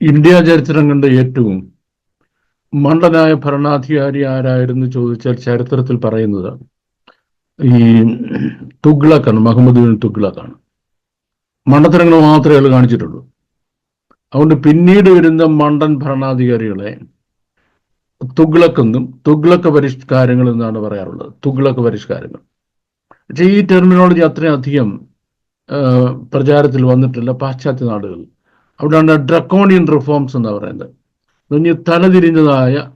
India ചരിത്രം കണ്ട ഏറ്റവും മണ്ടനായ ഭരണാധികാരി ആരായിരുന്നു ചോദിച്ചാൽ ചരിത്രത്തിൽ പറയുന്നത് ഈ തുഗ്ലക്കാണ് മുഹമ്മദ് ബിൻ തുഗ്ലക്കാണ്. മണ്ടത്തരങ്ങൾ മാത്രമേ അയാൾ കാണിച്ചിട്ടുള്ളൂ. അതുകൊണ്ട് പിന്നീട് വരുന്ന മണ്ടൻ ഭരണാധികാരികളെ തുഗ്ലക്കെന്നും തുഗ്ലക്ക പരിഷ്കാരങ്ങൾ എന്നാണ് പറയാറുള്ളത്. തുഗ്ലക്ക പരിഷ്കാരങ്ങൾ. പക്ഷേ ഈ ടെർമിനോളജി അത്രയും അധികം പ്രചാരത്തിൽ വന്നിട്ടില്ല. പാശ്ചാത്യ നാടുകളിൽ. അവിടെയാണ് ഡ്രക്കോണിയൻ റിഫോംസ് എന്ന് പറയുന്നത്. എന്ന് തലതിരിഞ്ഞതായ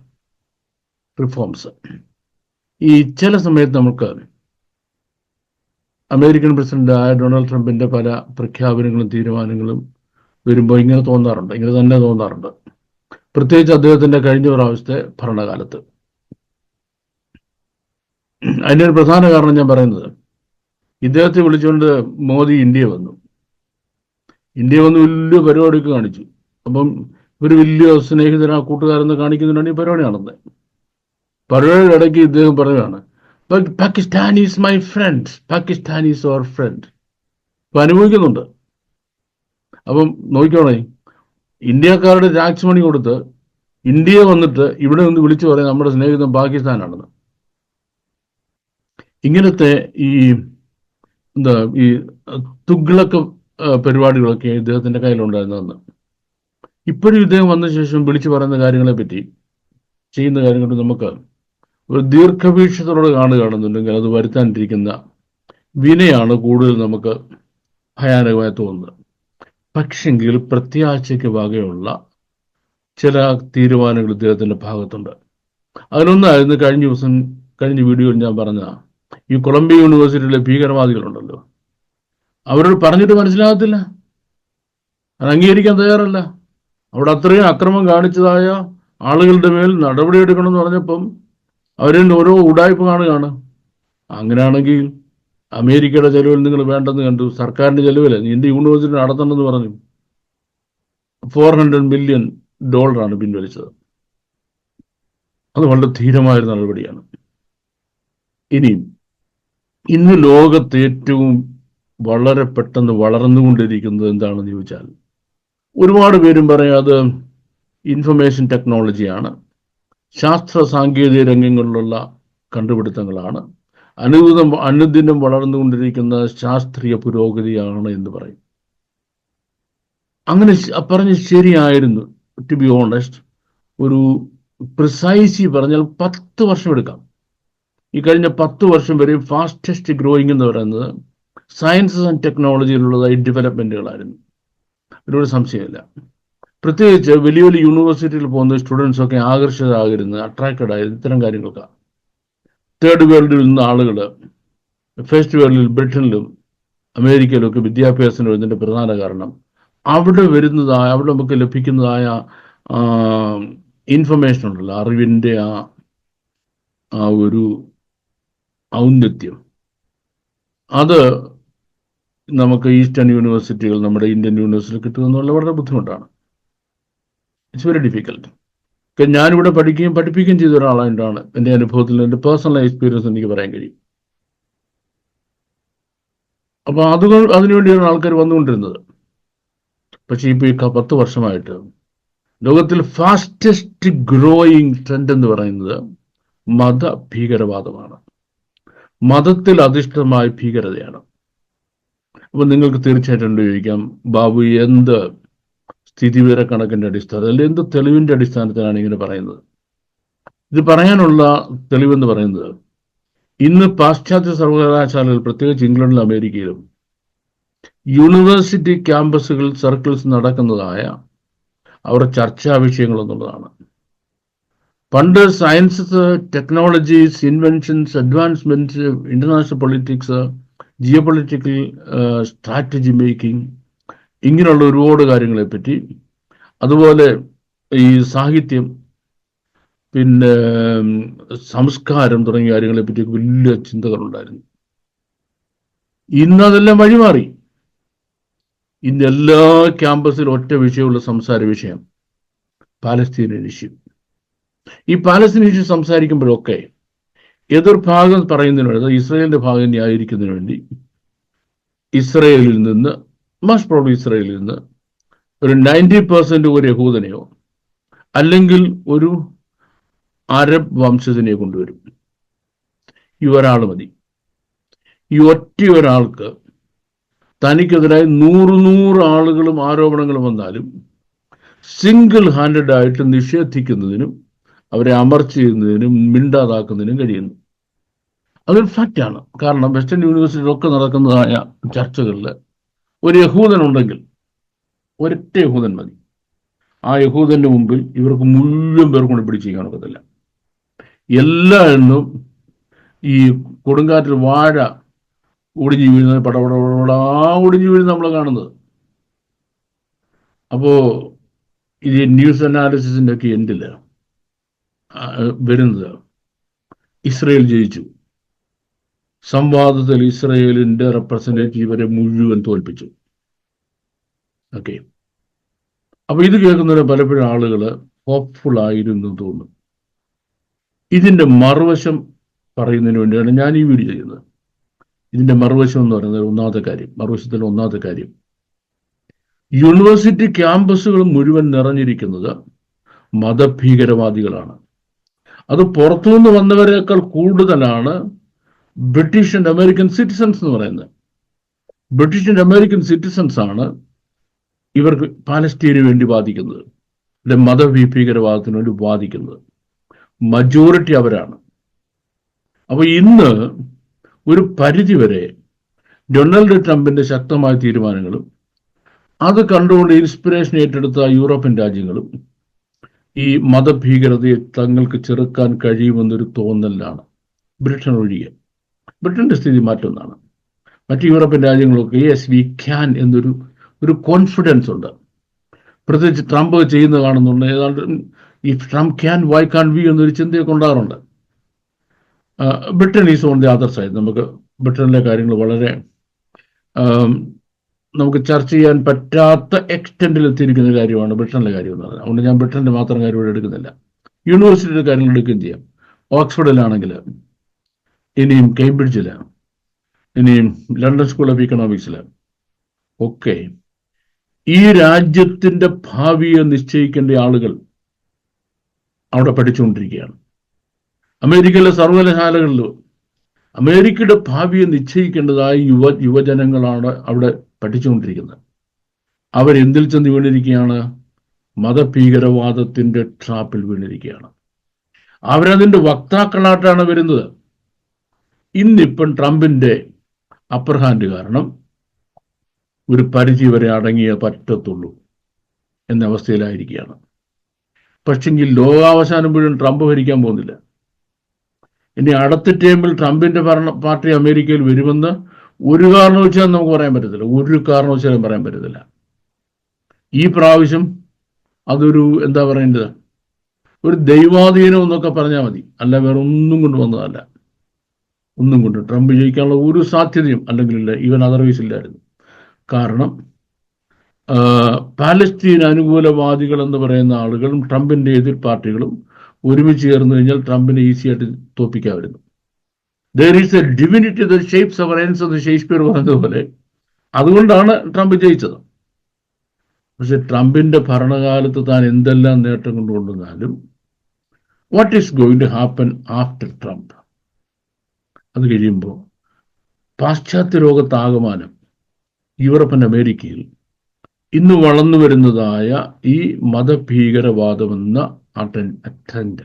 റിഫോംസ്. ഈ ചില സമയത്ത് നമുക്ക് അമേരിക്കൻ പ്രസിഡന്റായ ഡൊണാൾഡ് ട്രംപിന്റെ പല പ്രഖ്യാപനങ്ങളും തീരുമാനങ്ങളും വരുമ്പോൾ ഇങ്ങനെ തോന്നാറുണ്ട്. ഇങ്ങനെ തന്നെ തോന്നാറുണ്ട്. പ്രത്യേകിച്ച് അദ്ദേഹത്തിന്റെ കഴിഞ്ഞ പ്രാവശ്യത്തെ ഭരണകാലത്ത്. അതിന്റെ ഒരു പ്രധാന കാരണം ഞാൻ പറയുന്നത്. ഇദ്ദേഹത്തെ വിളിച്ചുകൊണ്ട് മോദി ഇന്ത്യ വന്നു. ഇന്ത്യ വന്ന് വലിയ പരിപാടിയൊക്കെ കാണിച്ചു. അപ്പം ഇവർ വലിയ സ്നേഹിതരാ കൂട്ടുകാരെന്ന് കാണിക്കുന്നതിനാണ് ഈ പരിപാടി നടന്നത്. പരിപാടിയുടെ ഇടയ്ക്ക് ഇദ്ദേഹം പറയുകയാണ് Pakistan is my friend Pakistan is our friend. അപ്പൊ അനുഭവിക്കുന്നുണ്ട്. അപ്പം നോക്കിക്കോണേ ഇന്ത്യക്കാരുടെ ടാക്സ് മണി കൊടുത്ത് ഇന്ത്യ വന്നിട്ട് ഇവിടെ നിന്ന് വിളിച്ചു പറയാൻ നമ്മുടെ സ്നേഹിതം പാകിസ്ഥാനാണെന്ന്. ഇങ്ങനത്തെ ഈ എന്താ ഈ തുഗ്ലക്ക് പരിപാടികളൊക്കെ ഇദ്ദേഹത്തിന്റെ കയ്യിലുണ്ടായിരുന്നതെന്ന് ഇപ്പോഴും ഇദ്ദേഹം വന്ന ശേഷം വിളിച്ചു പറയുന്ന കാര്യങ്ങളെ പറ്റി ചെയ്യുന്ന കാര്യങ്ങൾ നമുക്ക് ഒരു ദീർഘവീക്ഷത്തോടെ കാണുകയാണെന്നുണ്ടെങ്കിൽ അത് വരുത്താനിരിക്കുന്ന വിനയാണ് കൂടുതൽ നമുക്ക് ഭയാനകമായി തോന്നുന്നത്. പക്ഷെങ്കിൽ പ്രത്യാശയ്ക്ക് വകയുള്ള ചില തീരുമാനങ്ങൾ ഇദ്ദേഹത്തിന്റെ ഭാഗത്തുണ്ട്. അതിലൊന്നായിരുന്നു കഴിഞ്ഞ ദിവസം കഴിഞ്ഞ വീഡിയോയിൽ ഞാൻ പറഞ്ഞ ഈ കൊളംബിയ യൂണിവേഴ്സിറ്റിയിലെ ഭീകരവാദികളുണ്ടല്ലോ. അവരോട് പറഞ്ഞിട്ട് മനസ്സിലാകത്തില്ല. അത് അംഗീകരിക്കാൻ തയ്യാറല്ല. അവിടെ അത്രയും അക്രമം കാണിച്ചതായ ആളുകളുടെ മേൽ നടപടി എടുക്കണമെന്ന് പറഞ്ഞപ്പം അവരിൽ ഓരോ ഉടായ്പ കാണുകയാണ്. അങ്ങനെയാണെങ്കിൽ അമേരിക്കയുടെ ചെലവിൽ നിങ്ങൾ വേണ്ടെന്ന് കണ്ടു. സർക്കാരിന്റെ ചെലവിൽ എന്റെ യൂണിവേഴ്സിറ്റി നടത്തണമെന്ന് പറഞ്ഞു. ഫോർ ഹൺഡ്രഡ് മില്യൺ ഡോളറാണ് പിൻവലിച്ചത്. അത് വളരെ ധീരമായ നടപടിയാണ്. ഇനിയും ഇന്ന് ലോകത്ത് ഏറ്റവും വളരെ പെട്ടെന്ന് വളർന്നുകൊണ്ടിരിക്കുന്നത് എന്താണെന്ന് ചോദിച്ചാൽ ഒരുപാട് പേരും പറയും അത് ഇൻഫർമേഷൻ ടെക്നോളജിയാണ് ശാസ്ത്ര സാങ്കേതിക രംഗങ്ങളിലുള്ള കണ്ടുപിടുത്തങ്ങളാണ്. അനുദിനം അനുദിനം വളർന്നുകൊണ്ടിരിക്കുന്ന ശാസ്ത്രീയ പുരോഗതിയാണ് എന്ന് പറയും. അങ്ങനെ പറഞ്ഞ് ശരിയായിരുന്നു. ടു ബി ഓണസ്റ്റ് ഒരു പ്രിസൈസി പറഞ്ഞാൽ പത്ത് വർഷം എടുക്കാം. ഈ കഴിഞ്ഞ പത്ത് വർഷം വരെ ഫാസ്റ്റസ്റ്റ് ഗ്രോയിങ് എന്ന് പറയുന്നത് സയൻസസ് ആൻഡ് ടെക്നോളജിയിലുള്ളതായി ഡെവലപ്മെന്റുകളായിരുന്നു ഇതിലൊരു സംശയമില്ല. പ്രത്യേകിച്ച് വലിയ വലിയ യൂണിവേഴ്സിറ്റിയിൽ പോകുന്ന സ്റ്റുഡൻസ് ഒക്കെ ആകർഷിതരാകരുന്നത് അട്രാക്റ്റഡ് ആയിരുന്നു ഇത്തരം കാര്യങ്ങൾക്കാണ്. തേർഡ് വേൾഡിൽ നിന്ന് ആളുകൾ ഫസ്റ്റ് വേൾഡിൽ ബ്രിട്ടനിലും അമേരിക്കയിലും ഒക്കെ വിദ്യാഭ്യാസത്തിന് വരുന്നതിന്റെ പ്രധാന കാരണം അവിടെ വരുന്നതായ അവിടെ നമുക്ക് ലഭിക്കുന്നതായ ഇൻഫർമേഷൻ ഉണ്ടല്ലോ അറിവിന്റെ ആ ആ ഒരു ഔന്നത്യം. അത് നമുക്ക് ഈസ്റ്റേൺ യൂണിവേഴ്സിറ്റികൾ നമ്മുടെ ഇന്ത്യൻ യൂണിവേഴ്സിറ്റി കിട്ടുക എന്നുള്ള വളരെ ബുദ്ധിമുട്ടാണ്. ഇറ്റ്സ് വെരി ഡിഫിക്കൽട്ട് ഞാനിവിടെ പഠിക്കുകയും പഠിപ്പിക്കുകയും ചെയ്ത ഒരാളായിട്ടാണ് എന്റെ അനുഭവത്തിൽ എന്റെ പേഴ്സണൽ എക്സ്പീരിയൻസ് എനിക്ക് പറയാൻ കഴിയും. അപ്പൊ അതുകൊണ്ട് അതിനുവേണ്ടിയാണ് ആൾക്കാർ വന്നുകൊണ്ടിരുന്നത്. പക്ഷേ ഇപ്പൊ ഈ പത്ത് വർഷമായിട്ട് ലോകത്തിൽ ഫാസ്റ്റസ്റ്റ് ഗ്രോയിങ് ട്രെൻഡ് എന്ന് പറയുന്നത് മത ഭീകരവാദമാണ്. മതത്തിൽ അധിഷ്ഠിതമായ ഭീകരതയാണ്. അപ്പൊ നിങ്ങൾക്ക് തീർച്ചയായിട്ടും ചോദിക്കാം ബാബു എന്ത് സ്ഥിതിവിവര കണക്കിന്റെ അടിസ്ഥാനത്തിൽ അല്ലെങ്കിൽ എന്ത് തെളിവിന്റെ അടിസ്ഥാനത്തിലാണ് ഇങ്ങനെ പറയുന്നത്? ഇത് പറയാനുള്ള തെളിവെന്ന് പറയുന്നത് ഇന്ന് പാശ്ചാത്യ സർവകലാശാലകൾ പ്രത്യേകിച്ച് ഇംഗ്ലണ്ടിലും അമേരിക്കയിലും യൂണിവേഴ്സിറ്റി ക്യാമ്പസുകൾ സർക്കിൾസ് നടക്കുന്നതായ അവരുടെ ചർച്ചാ വിഷയങ്ങൾ എന്നുള്ളതാണ്. പണ്ട് sciences technologies inventions advancements international politics geo political strategy making ഇങ്ങനെയുള്ള ഒരുപാട് കാര്യങ്ങളെ പറ്റി അതുപോലെ ഈ സാഹിത്യം പിന്നെ സംസ്കാരം തുടങ്ങിയ കാര്യങ്ങളെ പറ്റി വലിയ ചിന്തകളുണ്ടായിരുന്നു. ഇന്ന് അതെല്ലാം വഴിമാറി. ഇന്ന് എല്ലാ ക്യാമ്പസിലും ഒറ്റ വിഷയമുള്ള സംസാര വിഷയം പാലസ്തീനിയൻ ഇഷ്യൂ ഈ പാലസ്തീൻ ഇഷ്യൂ സംസാരിക്കുമ്പോഴൊക്കെ എതിർഭാഗം പറയുന്നതിന് വേണ്ടി ഇസ്രയേലിന്റെ ഭാഗം ന്യായീകരിക്കുന്നതിന് വേണ്ടി ഇസ്രയേലിൽ നിന്ന് മസ്റ്റ് പ്രോബ്ലി ഇസ്രയേലിൽ നിന്ന് ഒരു നയന്റി പെർസെന്റ് ഒരു യഹൂദനെയോ അല്ലെങ്കിൽ ഒരു അരബ് വംശത്തിനെ കൊണ്ടുവരും. ഈ ഒരാൾ മതി. ഈ ഒറ്റ ഒരാൾക്ക് തനിക്കെതിരായി നൂറ് നൂറ് ആളുകളും ആരോപണങ്ങളും വന്നാലും സിംഗിൾ ഹാൻഡഡ് ആയിട്ട് നിഷേധിക്കുന്നതിനും അവരെ അമർച്ച ചെയ്യുന്നതിനും മിണ്ടാതാക്കുന്നതിനും കഴിയുന്നു. അതൊരു ഫാക്റ്റാണ് കാരണം വെസ്റ്റേൺ യൂണിവേഴ്സിറ്റിയിലൊക്കെ നടക്കുന്നതായ ചർച്ചകളിൽ ഒരു യഹൂദൻ ഉണ്ടെങ്കിൽ ഒരൊറ്റ യഹൂദൻ മതി. ആ യഹൂദന്റെ മുമ്പിൽ ഇവർക്ക് മുഴുവൻ പേർ കൊണ്ട് പിടിച്ചിരിക്കാൻ ഒക്കത്തില്ല. എല്ലാ എണ്ണും ഈ കൊടുങ്കാറ്റിൽ വാഴ ഒടിഞ്ഞു വീഴുന്നത് ആ ഒടിഞ്ഞു വീഴുന്നത് നമ്മൾ കാണുന്നത്. അപ്പോ ഇത് ന്യൂസ് അനാലിസിസിന്റെ ഒക്കെ എൻഡിൽ വരുന്നത്. ഇസ്രയേൽ ജയിച്ചു. സംവാദത്തിൽ ഇസ്രയേലിന്റെ റെപ്രസെന്റേറ്റീവരെ മുഴുവൻ തോൽപ്പിച്ചു. ഓക്കെ അപ്പൊ ഇത് കേൾക്കുന്നതിന് പലപ്പോഴും ആളുകൾ ഹോപ്പ്ഫുൾ ആയിരുന്നു തോന്നും. ഇതിന്റെ മറുവശം പറയുന്നതിന് വേണ്ടിയാണ് ഞാൻ ഈ വീഡിയോ ചെയ്യുന്നത്. ഇതിന്റെ മറുവശം എന്ന് പറയുന്നത് ഒന്നാമത്തെ കാര്യം മറുവശത്തിൽ ഒന്നാമത്തെ കാര്യം. യൂണിവേഴ്സിറ്റി ക്യാമ്പസുകൾ മുഴുവൻ നിറഞ്ഞിരിക്കുന്നത് മതഭീകരവാദികളാണ്. അത് പുറത്തുനിന്ന് വന്നവരെക്കാൾ കൂടുതലാണ് ബ്രിട്ടീഷ് ആൻഡ് അമേരിക്കൻ സിറ്റിസൺസ് എന്ന് പറയുന്നത്. ബ്രിട്ടീഷ് ആൻഡ് അമേരിക്കൻ സിറ്റിസൺസ് ആണ് ഇവർക്ക് പാലസ്തീനു വേണ്ടി വാദിക്കുന്നത്. അല്ലെ മതഭീഭീകരവാദത്തിന് വേണ്ടി വാദിക്കുന്നത്. മജോറിറ്റി അവരാണ്. അപ്പോൾ ഇന്ന് ഒരു പരിധിവരെ ഡൊണാൾഡ് ട്രംപിന്റെ ശക്തമായ തീരുമാനങ്ങളും അത് കണ്ടുകൊണ്ട് ഇൻസ്പിറേഷൻ ഏറ്റെടുത്ത യൂറോപ്യൻ രാജ്യങ്ങളും ഈ മതഭീകരതയെ തങ്ങൾക്ക് ചെറുക്കാൻ കഴിയുമെന്നൊരു തോന്നലാണ് ബ്രിട്ടൻ ഒഴികെ. ബ്രിട്ടന്റെ സ്ഥിതി മറ്റൊന്നാണ്. മറ്റ് യൂറോപ്യൻ രാജ്യങ്ങളൊക്കെ യെസ് വി ക്യാൻ എന്നൊരു ഒരു കോൺഫിഡൻസ് ഉണ്ട്. പ്രത്യേകിച്ച് ട്രംപ് ചെയ്യുന്നത് കാണുന്നുണ്ട് ഏതാണ്ട് ഈ Trump can why can we എന്നൊരു ചിന്തയൊക്കെ ഉണ്ടാകാറുണ്ട്. Britain is on the other side. നമുക്ക് ബ്രിട്ടനിലെ കാര്യങ്ങൾ വളരെ നമുക്ക് ചർച്ച ചെയ്യാൻ പറ്റാത്ത എക്സ്റ്റെൻഡിൽ എത്തിയിരിക്കുന്ന കാര്യമാണ് ബ്രിട്ടനിലെ കാര്യം എന്ന് പറയുന്നത് അതുകൊണ്ട് ഞാൻ ബ്രിട്ടന്റെ മാത്രം കാര്യം ഇവിടെ എടുക്കുന്നില്ല. യൂണിവേഴ്സിറ്റിയുടെ കാര്യങ്ങൾ എടുക്കുകയും ചെയ്യാം. ഓക്സ്ഫോർഡിലാണെങ്കിൽ ഇനിയും കേംബ്രിഡ്ജിൽ ഇനിയും ലണ്ടൻ സ്കൂൾ ഓഫ് ഇക്കണോമിക്സിൽ ഒക്കെ ഈ രാജ്യത്തിന്റെ ഭാവിയെ നിശ്ചയിക്കേണ്ട ആളുകൾ അവിടെ പഠിച്ചുകൊണ്ടിരിക്കുകയാണ്. അമേരിക്കയിലെ സർവകലാശാലകളിൽ അമേരിക്കയുടെ ഭാവിയെ നിശ്ചയിക്കേണ്ടതായ യുവ യുവജനങ്ങളാണ് അവിടെ പഠിച്ചുകൊണ്ടിരിക്കുന്നത്. അവരെന്തിൽ ചെന്ന് വീണിരിക്കുകയാണ്? മതഭീകരവാദത്തിന്റെ ട്രാപ്പിൽ വീണിരിക്കുകയാണ്. അവരതിന്റെ വക്താക്കളായിട്ടാണ് വരുന്നത്. ഇന്നിപ്പം ട്രംപിന്റെ അപ്പർ ഹാൻഡ് കാരണം ഒരു പരിധി വരെ അടങ്ങിയേ പറ്റത്തുള്ളൂ എന്ന അവസ്ഥയിലായിരിക്കുകയാണ്. പക്ഷെങ്കിൽ ലോകാവസാനം മുഴുവൻ ട്രംപ് ഭരിക്കാൻ പോകുന്നില്ല. ഇനി അടുത്ത ടൈമിൽ ട്രംപിന്റെ ഭരണ പാർട്ടി അമേരിക്കയിൽ വരുമെന്ന് ഒരു കാരണവശാലും നമുക്ക് പറയാൻ പറ്റത്തില്ല. ഒരു കാരണവശാലും പറയാൻ പറ്റത്തില്ല. ഈ പ്രാവശ്യം അതൊരു എന്താ പറയേണ്ടത്? ഒരു ദൈവാധീനം എന്നൊക്കെ പറഞ്ഞാൽ മതി. അല്ല വേറെ ഒന്നും കൊണ്ട് വന്നതല്ല. ഒന്നും കൊണ്ട്. ട്രംപ് ജയിക്കാനുള്ള ഒരു സാധ്യതയും അല്ലെങ്കിൽ ഇല്ല. ഈവൻ അതർവൈസ് ഇല്ലായിരുന്നു. കാരണം പാലസ്തീൻ അനുകൂലവാദികൾ എന്ന് പറയുന്ന ആളുകളും ട്രംപിന്റെ എതിർ പാർട്ടികളും ഒരുമിച്ച് ചേർന്ന് കഴിഞ്ഞാൽ ട്രംപിനെ ഈസിയായിട്ട് തോപ്പിക്കാമായിരുന്നു there is a divinity the shapes our ends എന്ന് ഷേക്സ്പിയർ പറഞ്ഞതുപോലെ അതുകൊണ്ടാണ് ട്രംപ് ജയിച്ചത്. പക്ഷെ ട്രംപിന്റെ ഭരണകാലത്ത് താൻ എന്തെല്ലാം നേട്ടം കൊണ്ടുകൊണ്ടുവന്നാലും what is going to happen after Trump അത് കഴിയുമ്പോൾ പാശ്ചാത്യ ലോകത്താകമാനം യൂറോപ്പൻ അമേരിക്കയിൽ ഇന്ന് വളർന്നു വരുന്നതായ ഈ മതഭീകരവാദമെന്ന അറ്റൻഡ്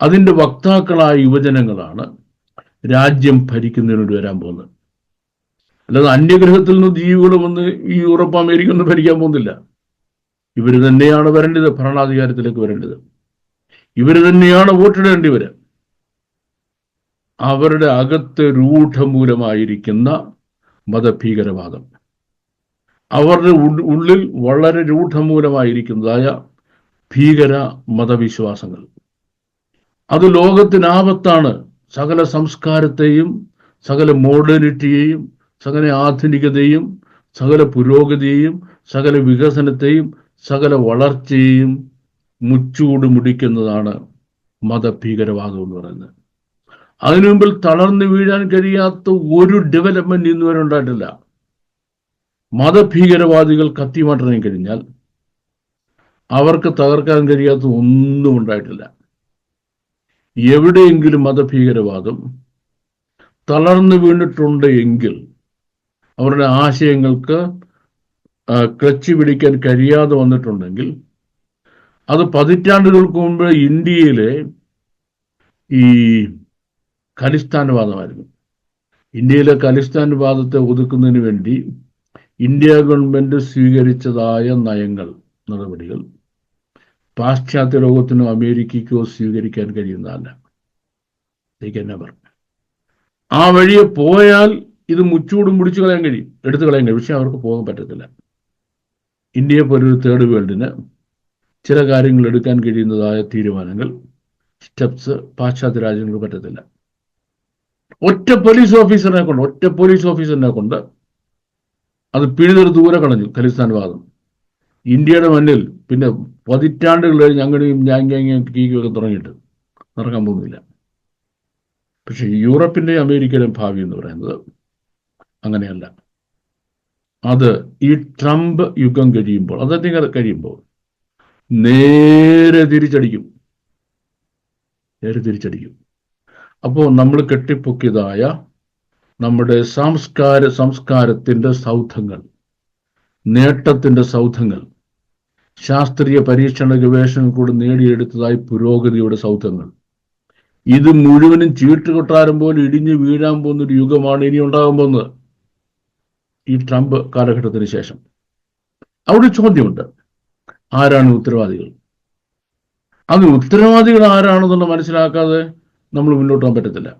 അതിന്റെ വക്താക്കളായ യുവജനങ്ങളാണ് രാജ്യം ഭരിക്കുന്നതിന് വേണ്ടി വരാൻ പോകുന്നത്. അല്ലാതെ അന്യഗ്രഹത്തിൽ നിന്ന് ജീവികൾ വന്ന് ഈ യൂറോപ്പ് അമേരിക്ക ഒന്നും ഭരിക്കാൻ പോകുന്നില്ല. ഇവർ തന്നെയാണ് വരേണ്ടത് ഭരണാധികാരത്തിലേക്ക് വരേണ്ടത്. ഇവർ തന്നെയാണ് വോട്ടിടേണ്ടി വരാം അവരുടെ അകത്ത് രൂഢമൂലമായിരിക്കുന്ന മതഭീകരവാദം. അവരുടെ ഉള്ളിൽ വളരെ രൂഢമൂലമായിരിക്കുന്നതായ ഭീകര മതവിശ്വാസങ്ങൾ. അത് ലോകത്തിനാപത്താണ് സകല സംസ്കാരത്തെയും സകല മോഡേണിറ്റിയെയും സകല ആധുനികതയും സകല പുരോഗതിയെയും സകല വികസനത്തെയും സകല വളർച്ചയെയും മുച്ചൂട് മുടിക്കുന്നതാണ് മതഭീകരവാദം എന്ന് പറയുന്നത്. അതിനു മുമ്പിൽ തളർന്നു വീഴാൻ കഴിയാത്ത ഒരു ഡെവലപ്മെന്റ് ഇന്നുവരെ ഉണ്ടായിട്ടില്ല. മതഭീകരവാദികൾ കത്തിമാറ്റാൻ കഴിഞ്ഞാൽ അവർക്ക് തകർക്കാൻ കഴിയാത്ത ഒന്നും ഉണ്ടായിട്ടില്ല. എവിടെയെങ്കിലും മതഭീകരവാദം തളർന്നു വീണിട്ടുണ്ട് എങ്കിൽ അവരുടെ ആശയങ്ങൾക്ക് ക്ലച്ച് പിടിക്കാൻ കഴിയാതെ വന്നിട്ടുണ്ടെങ്കിൽ അത് പതിറ്റാണ്ടുകൾക്ക് മുമ്പ് ഇന്ത്യയിലെ ഈ ഖലിസ്ഥാൻവാദമായിരുന്നു. ഇന്ത്യയിലെ ഖലിസ്ഥാൻവാദത്തെ ഒതുക്കുന്നതിന് വേണ്ടി ഇന്ത്യ ഗവൺമെന്റ് സ്വീകരിച്ചതായ നയങ്ങൾ നടപടികൾ. പാശ്ചാത്യ ലോകത്തിനോ അമേരിക്കയ്ക്കോ സ്വീകരിക്കാൻ കഴിയുന്നതല്ല. പറഞ്ഞു? ആ വഴിയെ പോയാൽ ഇത് മുച്ചൂടും പിടിച്ചു കളയാൻ കഴിയും. എടുത്തു കളയാൻ കഴിയും. പക്ഷെ അവർക്ക് പോകാൻ പറ്റത്തില്ല. ഇന്ത്യയെ പോലൊരു തേർഡ് വേൾഡിന് ചില കാര്യങ്ങൾ എടുക്കാൻ കഴിയുന്നതായ തീരുമാനങ്ങൾ സ്റ്റെപ്സ് പാശ്ചാത്യ രാജ്യങ്ങൾക്ക് പറ്റത്തില്ല. ഒറ്റ പോലീസ് ഓഫീസറിനെ കൊണ്ട് ഒറ്റ പോലീസ് ഓഫീസറിനെ കൊണ്ട് അത് പിഴുതൊരു ദൂരെ കളഞ്ഞു ഖലിസ്ഥാൻ വാദം ഇന്ത്യയുടെ മണ്ണിൽ പിന്നെ പതിറ്റാണ്ടുകൾ കഴിഞ്ഞ് അങ്ങനെയും ഞാങ്ങ കീക്കൊക്കെ തുടങ്ങിയിട്ട് നടക്കാൻ പോകുന്നില്ല. പക്ഷെ യൂറോപ്പിന്റെയും അമേരിക്കയുടെയും ഭാവി എന്ന് പറയുന്നത് അങ്ങനെയല്ല. അത് ഈ ട്രംപ് യുഗം കഴിയുമ്പോൾ അതധികം കഴിയുമ്പോൾ നേരെ തിരിച്ചടിക്കും. നേരെ തിരിച്ചടിക്കും. അപ്പോൾ നമ്മൾ കെട്ടിപ്പൊക്കിയതായ നമ്മുടെ സംസ്കാര സംസ്കാരത്തിന്റെ സൗധങ്ങൾ നേട്ടത്തിന്റെ സൗധങ്ങൾ ശാസ്ത്രീയ പരീക്ഷണ ഗവേഷണം കൂടെ നേടിയെടുത്തതായി പുരോഗതിയുടെ സൗധങ്ങൾ. ഇത് മുഴുവനും ചീട്ടുകൊട്ടാരം പോലെ ഇടിഞ്ഞു വീഴാൻ പോകുന്ന ഒരു യുഗമാണ് ഇനി ഉണ്ടാകാൻ പോകുന്നത്. ഈ ട്രംപ് കാലഘട്ടത്തിന് ശേഷം. അവിടെ ചോദ്യമുണ്ട്. ആരാണ് ഉത്തരവാദികൾ? അത് ഉത്തരവാദികൾ ആരാണെന്നുള്ള മനസ്സിലാക്കാതെ നമ്മൾ മുന്നോട്ട് പോകാൻ പറ്റത്തില്ല.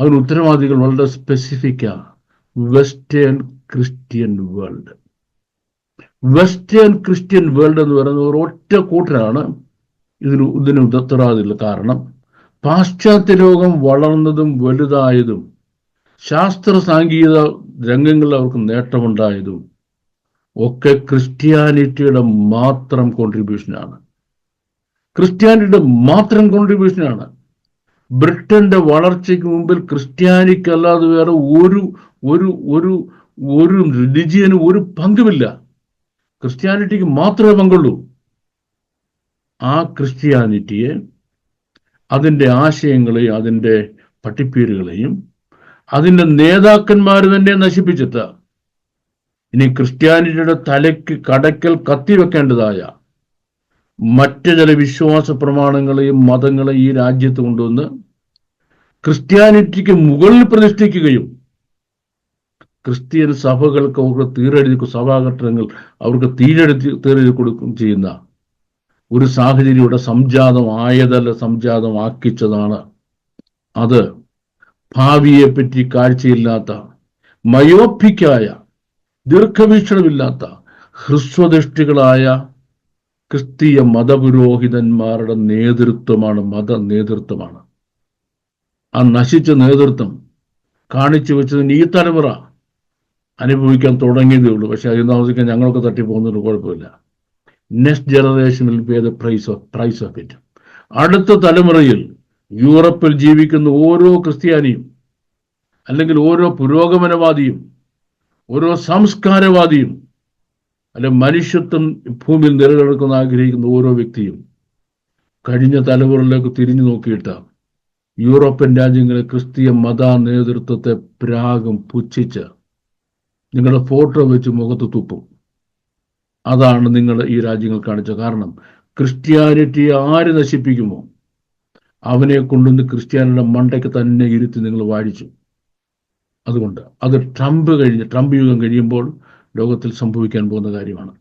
അതിന് ഉത്തരവാദികൾ വളരെ specifically western Christian world western Christian world എന്ന് പറയുന്ന ഒരു ഒറ്റ കൂട്ടരാണ് ഇതിന് ഇതിന് ഉത്തരാതില്ല കാരണം. പാശ്ചാത്യ ലോകം വളർന്നതും വലുതായതും ശാസ്ത്ര സാങ്കേതിക രംഗങ്ങളിൽ അവർക്ക് നേട്ടമുണ്ടായതും ഒക്കെ ക്രിസ്ത്യാനിറ്റിയുടെ മാത്രം കോൺട്രിബ്യൂഷനാണ് ക്രിസ്ത്യാനിറ്റിയുടെ മാത്രം കോൺട്രിബ്യൂഷനാണ് ബ്രിട്ടന്റെ വളർച്ചയ്ക്ക് മുമ്പിൽ ക്രിസ്ത്യാനിക്കല്ലാതെ വേറെ ഒരു ഒരു ഒരു ഒരു റിലിജിയന് ഒരു പങ്കുമില്ല. ക്രിസ്ത്യാനിറ്റിക്ക് മാത്രമേ പങ്കുള്ളൂ. ആ ക്രിസ്ത്യാനിറ്റിയെ അതിന്റെ ആശയങ്ങളെയും അതിന്റെ പട്ടിപ്പേരുകളെയും അതിന്റെ നേതാക്കന്മാർ തന്നെ നശിപ്പിച്ചെത്ത. ഇനി ക്രിസ്ത്യാനിറ്റിയുടെ തലയ്ക്ക് കടക്കൽ കത്തിവെക്കേണ്ടതായ മറ്റു ചില വിശ്വാസ പ്രമാണങ്ങളെയും മതങ്ങളെയും ഈ രാജ്യത്ത് കൊണ്ടുവന്ന് ക്രിസ്ത്യാനിറ്റിക്ക് മുകളിൽ പ്രതിഷ്ഠിക്കുകയും ക്രിസ്ത്യൻ സഭകൾക്ക് അവർക്ക് തീരെഴുതി സഭാഘട്ടങ്ങൾ അവർക്ക് തീരെഴുതി തീരെഴുതി കൊടുക്കും ചെയ്യുന്ന ഒരു സാഹചര്യം ഇവിടെ സംജാതമായതല്ല സംജാതമാക്കിച്ചതാണ്. അത് ഭാവിയെപ്പറ്റി കാഴ്ചയില്ലാത്ത മയോപ്പിക്കായ ദീർഘവീക്ഷണമില്ലാത്ത ഹ്രസ്വദൃഷ്ടികളായ ക്രിസ്തീയ മതപുരോഹിതന്മാരുടെ നേതൃത്വമാണ് മത നേതൃത്വമാണ് ആ നശിച്ച നേതൃത്വം കാണിച്ചു വെച്ചതിന് ഈ തലമുറ അനുഭവിക്കാൻ തുടങ്ങിയതേ ഉള്ളൂ. പക്ഷെ അതിന് താമസിക്കാൻ ഞങ്ങളൊക്കെ തട്ടിപ്പോകുന്നതിന് കുഴപ്പമില്ല. Next generation will price of price of it അടുത്ത തലമുറയിൽ യൂറോപ്പിൽ ജീവിക്കുന്ന ഓരോ ക്രിസ്ത്യാനിയും അല്ലെങ്കിൽ ഓരോ പുരോഗമനവാദിയും ഓരോ സംസ്കാരവാദിയും അല്ലെ മനുഷ്യത്വം ഭൂമിയിൽ നിലനിൽക്കുന്ന ആഗ്രഹിക്കുന്ന ഓരോ വ്യക്തിയും കഴിഞ്ഞ തലമുറയിലേക്ക് തിരിഞ്ഞു നോക്കിയിട്ട് യൂറോപ്യൻ രാജ്യങ്ങളെ ക്രിസ്തീയ മത നേതൃത്വത്തെ പ്രാഗം പുച്ഛിച്ച് നിങ്ങളുടെ ഫോട്ടോ വെച്ച് മുഖത്ത് തുപ്പും. അതാണ് നിങ്ങൾ ഈ രാജ്യങ്ങൾ കാണിച്ച കാരണം. ക്രിസ്ത്യാനിറ്റി ആര് നശിപ്പിക്കുമോ? അവനെ കൊണ്ടുവന്ന് ക്രിസ്ത്യാനിയുടെ മണ്ടയ്ക്ക് തന്നെ ഇരുത്തി നിങ്ങൾ വാഴിച്ചു. അതുകൊണ്ട് അത് ട്രംപ് കഴിഞ്ഞ് ട്രംപ് യുഗം കഴിയുമ്പോൾ ലോകത്തിൽ സംഭവിക്കാൻ പോകുന്ന കാര്യമാണ്.